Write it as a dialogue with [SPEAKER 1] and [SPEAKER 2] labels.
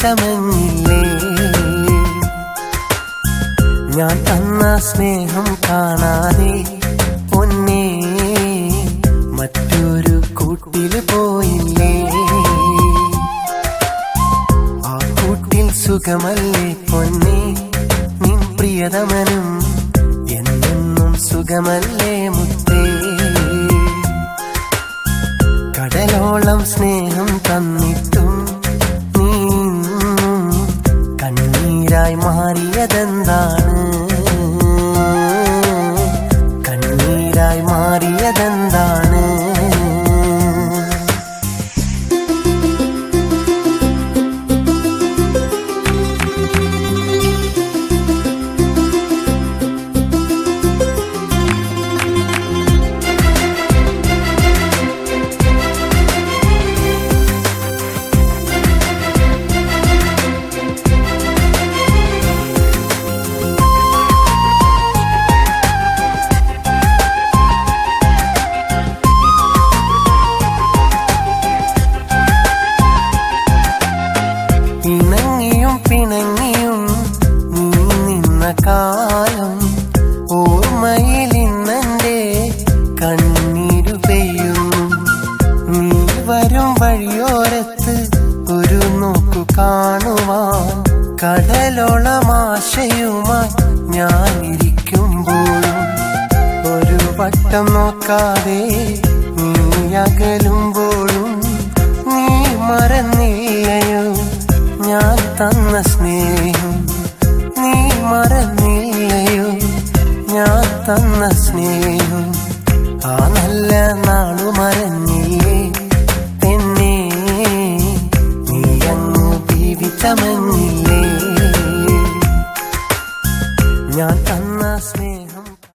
[SPEAKER 1] ചമഞ്ഞില്ലേ ഞാൻ തന്ന സ്നേഹം കാണാതെ ഒന്നേ മറ്റൊരു കൂട്ടിൽ പോയില്ലേ? ആ കൂട്ടിൽ സുഖമല്ലേ പൊന്നേ നിൻ പ്രിയതമനും എന്നെന്നും സുഖമല്ലേ മുത്തേ? കടലോളം സ്നേഹം തന്നിട്ടും தாய் மாறியதென்றால் കാലം ഓർമ്മയിലിന്നെ കണ്ണീരു പെയ്യുന്നു നീ വരും വഴിയോരത്ത് ഒരു നോക്കു കാണുവാൻ. കടലോളമാശയുമായി ഞാനിരിക്കുമ്പോൾ ഒരു വട്ടം നോക്കാതെ നീ അകലുമ്പോഴും നീ മറന്നില്ലയോ ഞാൻ തന്ന സ്നേഹം തന്ന സ്നേഹം ആ നല്ല നാളു മറഞ്ഞേ തന്നെ നീ അങ്ങ് ജീവിച്ചമഞ്ഞില്ലേ ഞാൻ തന്ന